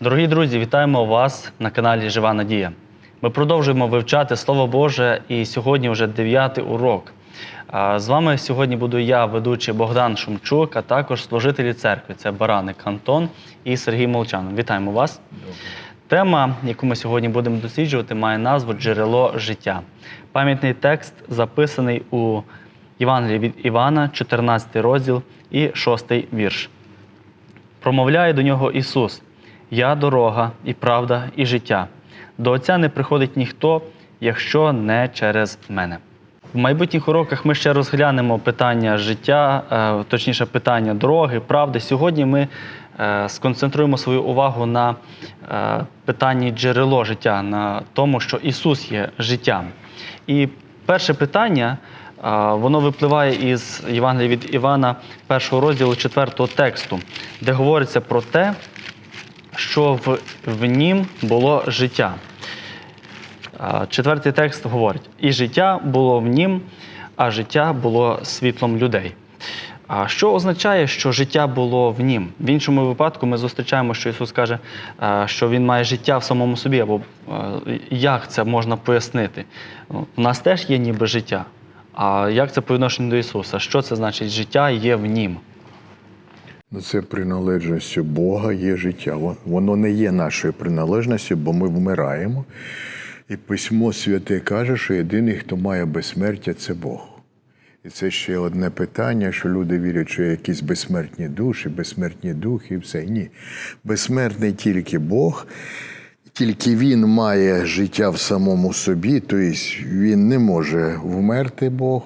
Дорогі друзі, вітаємо вас на каналі Жива Надія. Ми продовжуємо вивчати Слово Боже, і сьогодні вже дев'ятий урок. З вами сьогодні буду я, ведучий Богдан Шумчук, а також служителі церкви. Це Бараник Антон і Сергій Молчанов. Вітаємо вас. Тема, яку ми сьогодні будемо досліджувати, має назву Джерело життя. Пам'ятний текст записаний у Євангелії від Івана, 14 розділ і 6 вірш. Промовляє до нього Ісус: Я дорога, і правда, і життя. До Отця не приходить ніхто, якщо не через мене. В майбутніх уроках ми ще розглянемо питання життя, е, точніше, питання дороги, правди. Сьогодні ми е, сконцентруємо свою увагу на е, питанні джерело життя, на тому, що Ісус є життям. І перше питання, воно випливає із Євангелія від Івана, першого розділу, четвертого тексту, де говориться про те, що в, в нім було життя. Четвертий текст говорить: і життя було в нім, а життя було світлом людей. А що означає, що життя було в нім? В іншому випадку ми зустрічаємо, що Ісус каже, що Він має життя в самому собі, або як це можна пояснити? У нас теж є ніби життя. А як це по відношенню до Ісуса? Що це значить життя є в нім? Ну, це приналежністю Бога є життя. Воно не є нашою приналежністю, бо ми вмираємо. І письмо святе каже, що єдиний, хто має безсмертя, це Бог. І це ще одне питання, що люди вірять, що є якісь безсмертні душі, безсмертні духи, і все. Ні. Безсмертний тільки Бог, тільки Він має життя в самому собі, тобто він не може вмерти Бог.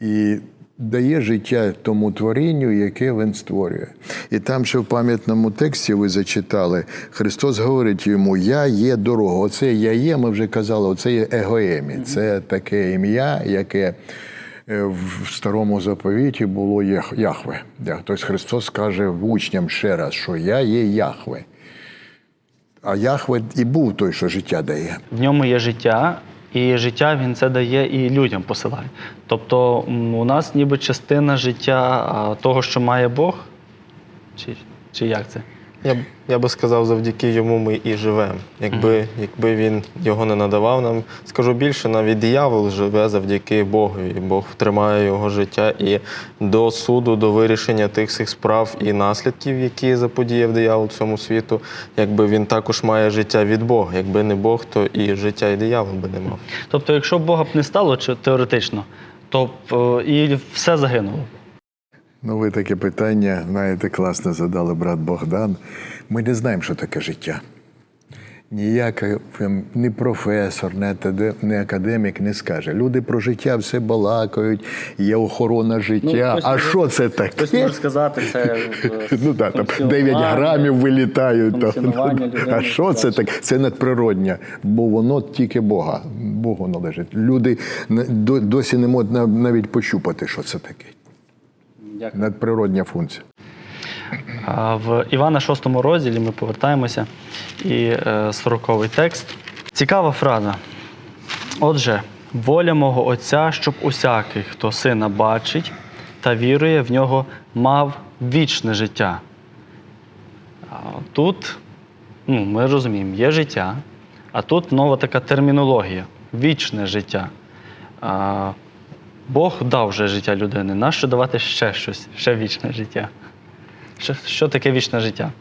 І дає життя тому творінню, яке він створює. І там, що в пам'ятному тексті ви зачитали, Христос говорить йому: Я є дорога. Оце я є, ми вже казали, оце є егоемі. Це таке ім'я, яке е, в старому заповіті було Яхве. Тобто Христос каже учням ще раз, що я є Яхве. А Яхве і був той, що життя дає. В ньому є життя, і життя він це дає і людям посилає. Тобто у нас ніби частина життя того, що має Бог, чи, чи як це? Я, я би сказав, завдяки йому ми і живемо. Якби, якби він його не надавав нам, скажу більше, навіть диявол живе завдяки Богу. І Бог тримає його життя і до суду, до вирішення тих всіх справ і наслідків, які заподіяв диявол цьому світу. Якби він також має життя від Бога. Якби не Бог, то і життя і диявол би не мав. Тобто, якщо Бога б не стало чи теоретично, то б е, і все загинуло. Ну, ви таке питання, знаєте, класно задали брат Богдан. Ми не знаємо, що таке життя. Ніякий ні професор, ні академік не скаже. Люди про життя все балакають, є охорона життя. хтось а що це Хтось таке? може сказати, це Ну так, там 9 грамів вилітають. там. А що це таке? Це надприроднє, бо воно тільки Бога. Богу належить. Люди досі не можуть навіть пощупати, що це таке. Дякую. Надприродня функція. В Івана 6 розділі ми повертаємося і е, 40 текст. Цікава фраза. Отже, воля мого Отця, щоб усякий, хто сина бачить та вірує в нього, мав вічне життя. Тут ну, ми розуміємо, є життя, а тут нова така термінологія вічне життя. Бог дав вже життя людини. Нащо давати ще щось, ще вічне життя? Що, що таке вічне життя?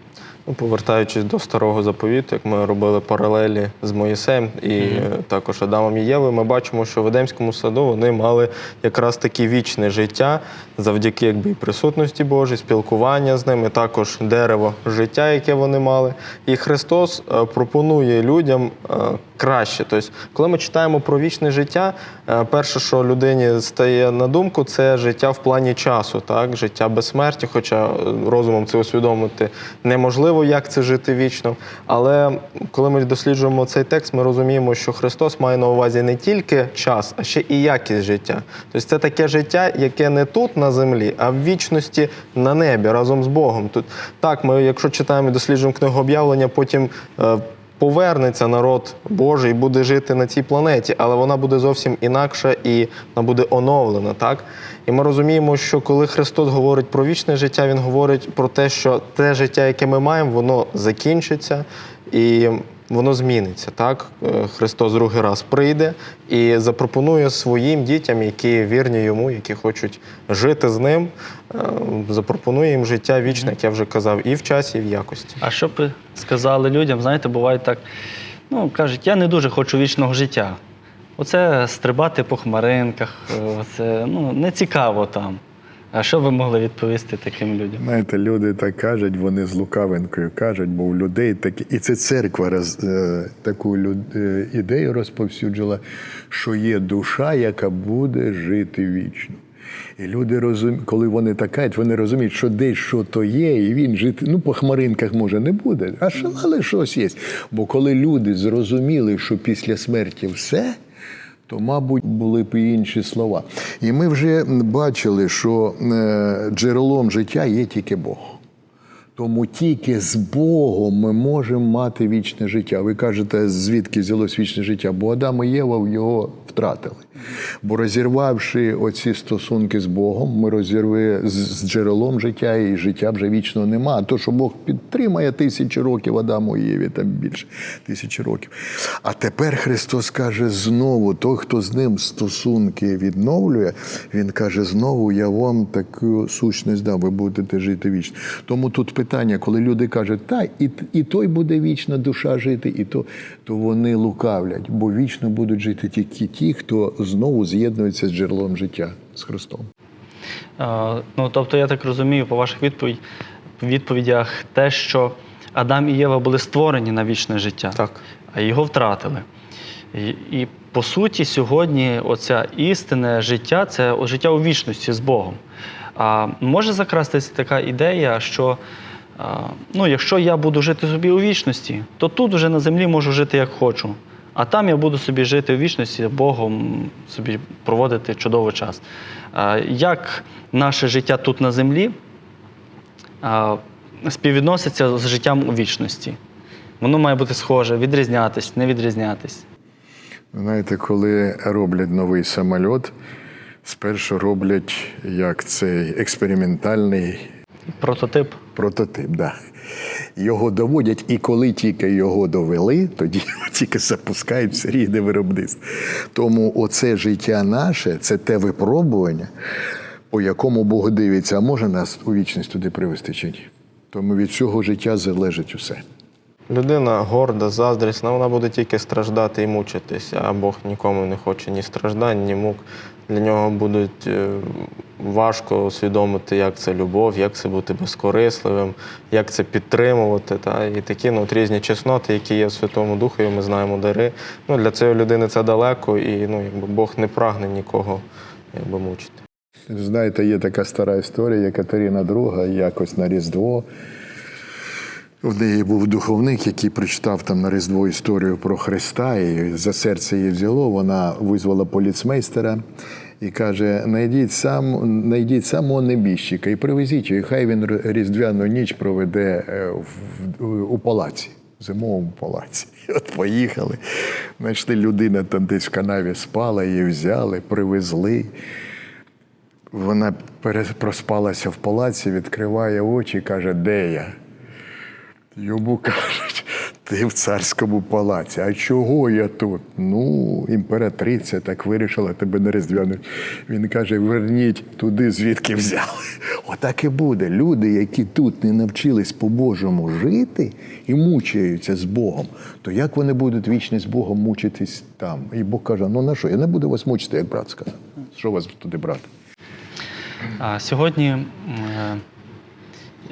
Ну, повертаючись до старого заповіту, як ми робили паралелі з Моїсеєм і е, також Адамом і Євою, ми бачимо, що в Едемському саду вони мали якраз таке вічне життя завдяки якби і присутності Божій, спілкування з ними, також дерево життя, яке вони мали. І Христос е, пропонує людям е, краще. Тобто, коли ми читаємо про вічне життя, е, перше, що людині стає на думку, це життя в плані часу, так? життя безсмерті, хоча е, розумом це усвідомити неможливо, як це жити вічно. Але коли ми досліджуємо цей текст, ми розуміємо, що Христос має на увазі не тільки час, а ще і якість життя. Тобто це таке життя, яке не тут на землі, а в вічності на небі разом з Богом. Тут так, ми, якщо читаємо і досліджуємо книгу об'явлення, потім. Повернеться народ Божий буде жити на цій планеті, але вона буде зовсім інакша і вона буде оновлена. Так? І ми розуміємо, що коли Христос говорить про вічне життя, Він говорить про те, що те життя, яке ми маємо, воно закінчиться і воно зміниться. Так? Е, Христос другий раз прийде і запропонує своїм дітям, які вірні йому, які хочуть жити з ним, е, запропонує їм життя вічне, як я вже казав, і в часі, і в якості. А що б сказали людям? Знаєте, буває так, ну кажуть, я не дуже хочу вічного життя. Оце стрибати по хмаринках, е, це ну, не цікаво там. А що ви могли відповісти таким людям? Знаєте, люди так кажуть, вони з лукавинкою кажуть, бо у людей такі. І це церква роз, е, таку люд, е, ідею розповсюджила, що є душа, яка буде жити вічно. І люди розуміють, коли вони так кажуть, вони розуміють, що десь що то є, і він жити, ну, по хмаринках може не буде, а але щось є. Бо коли люди зрозуміли, що після смерті все, то, мабуть, були б і інші слова. І ми вже бачили, що е, джерелом життя є тільки Бог. Тому тільки з Богом ми можемо мати вічне життя. Ви кажете, звідки взялось вічне життя? Бо Адам і Єва його втратили. Бо розірвавши оці стосунки з Богом, ми розірви з, джерелом життя, і життя вже вічного нема. А то, що Бог підтримає тисячі років Адаму і Єві, там більше тисячі років. А тепер Христос каже знову: той, хто з ним стосунки відновлює, він каже: знову я вам таку сущність дам, ви будете жити вічно. Тому тут питання, коли люди кажуть, та і, і той буде вічна душа жити, і то, то вони лукавлять, бо вічно будуть жити тільки ті, хто знову з'єднується з джерелом життя з Христом. Е, Ну, тобто, я так розумію, по ваших відповідь, відповідях те, що Адам і Єва були створені на вічне життя, Так. а його втратили. І, і по суті, сьогодні оця істинне життя це життя у вічності з Богом. А може закрастися така ідея, що а, ну, якщо я буду жити собі у вічності, то тут вже на землі можу жити як хочу. А там я буду собі жити у вічності, Богом собі проводити чудовий час. Як наше життя тут на землі співвідноситься з життям у вічності? Воно має бути схоже, відрізнятись, не відрізнятись. Знаєте, коли роблять новий самоліт, спершу роблять як цей експериментальний Прототип. прототип. Да. Його доводять, і коли тільки його довели, тоді тільки запускають в серійне виробництво. Тому оце життя наше це те випробування, по якому Бог дивиться, а може нас у вічність туди привести чи ні. Тому від цього життя залежить усе. Людина горда, заздрісна, вона буде тільки страждати і мучитися, а Бог нікому не хоче ні страждань, ні мук. Для нього будуть е, важко усвідомити, як це любов, як це бути безкорисливим, як це підтримувати. Та? І такі ну, от різні чесноти, які є в Святому Духові, ми знаємо дари. Ну, для цієї людини це далеко, і ну, якби Бог не прагне нікого якби, мучити. Знаєте, є така стара історія, Катерина II якось на Різдво. В неї був духовник, який прочитав там на Різдво історію про Христа, і за серце її взяло. Вона визвала поліцмейстера і каже: найдіть сам, найдіть самого небіжчика і привезіть його, і хай він різдвяну ніч проведе е, в- в- у палаці. в Зимовому палаці. І от поїхали. Знайшли людина там десь в канаві спала, її взяли, привезли. Вона проспалася в палаці, відкриває очі каже, де я? Йому кажуть, ти в царському палаці. А чого я тут? Ну, імператриця так вирішила тебе на різдвяну. Він каже: верніть туди, звідки взяли. Отак і буде. Люди, які тут не навчились по-божому жити і мучаються з Богом, то як вони будуть вічно з Богом мучитись там? І Бог каже: ну на що? Я не буду вас мучити, як брат сказав. Що вас туди брати? А сьогодні е,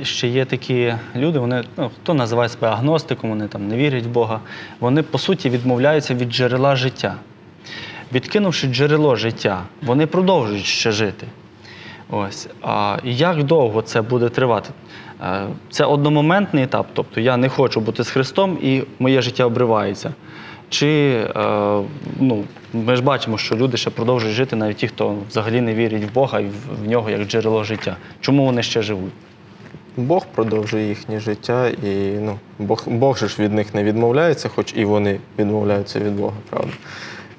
ще є такі люди, вони, ну, хто називає себе агностиком, вони там не вірять в Бога. Вони, по суті, відмовляються від джерела життя. Відкинувши джерело життя, вони продовжують ще жити. Ось. А як довго це буде тривати? Е, Це одномоментний етап, тобто я не хочу бути з Христом і моє життя обривається. Чи е, ну, ми ж бачимо, що люди ще продовжують жити, навіть ті, хто взагалі не вірить в Бога і в, в нього як джерело життя. Чому вони ще живуть? Бог продовжує їхнє життя, і ну, Бог, Бог же ж від них не відмовляється, хоч і вони відмовляються від Бога, правда.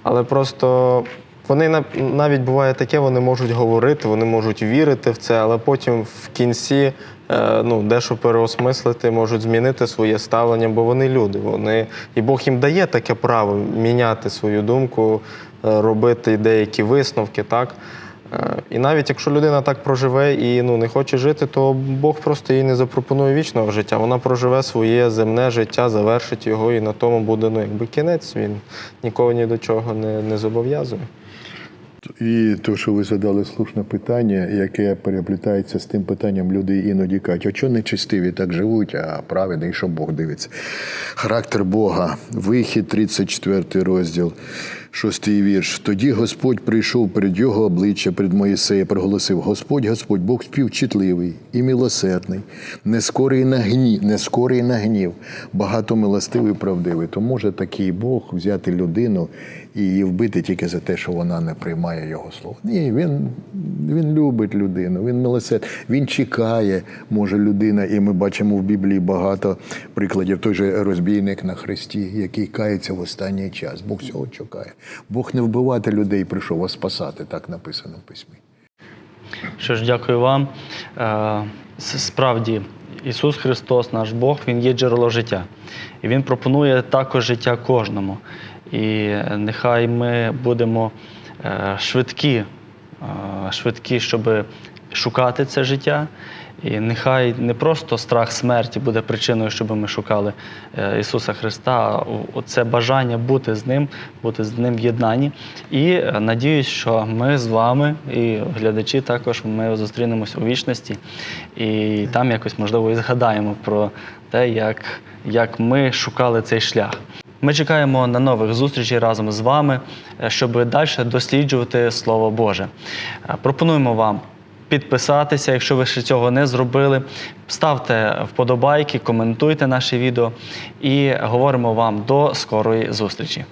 Але просто вони нав- навіть буває таке, вони можуть говорити, вони можуть вірити в це, але потім в кінці е, ну, дещо переосмислити, можуть змінити своє ставлення, бо вони люди. Вони, і Бог їм дає таке право міняти свою думку, е, робити деякі висновки. так. Е, І навіть якщо людина так проживе і ну, не хоче жити, то Бог просто їй не запропонує вічного життя. Вона проживе своє земне життя, завершить його, і на тому буде ну, якби кінець. Він нікого ні до чого не, не зобов'язує. І то, що ви задали слушне питання, яке переплітається з тим питанням, люди іноді кажуть, а чого нечистиві так живуть, а праведний, що Бог дивиться. Характер Бога, вихід, 34 розділ, 6 вірш. Тоді Господь прийшов перед його обличчя, перед Моїсея, проголосив: Господь, Господь, Бог співчутливий і милосердний, не скорий на гнів, не скорий на гнів, багато милостивий і правдивий. То може такий Бог взяти людину і її вбити тільки за те, що вона не приймає його слово. Ні, він, він любить людину, він милосердний, він чекає, може людина, і ми бачимо в Біблії багато прикладів. Той же розбійник на хресті, який кається в останній час. Бог цього чекає. Бог не вбивати людей прийшов, а спасати, так написано в письмі. Що ж, дякую вам. Е, Справді, Ісус Христос, наш Бог, Він є джерело життя. І Він пропонує також життя кожному. І нехай ми будемо швидкі, е, швидкі, щоб шукати це життя. І нехай не просто страх смерті буде причиною, щоб ми шукали е, Ісуса Христа, а це бажання бути з Ним, бути з Ним в єднанні. І е, надіюсь, що ми з вами і глядачі також ми зустрінемось у вічності, і там якось можливо і згадаємо про те, як, як ми шукали цей шлях. Ми чекаємо на нових зустрічей разом з вами, е, щоб далі досліджувати Слово Боже. Е, Пропонуємо вам підписатися, якщо ви ще цього не зробили. Ставте вподобайки, коментуйте наші відео і говоримо вам до скорої зустрічі.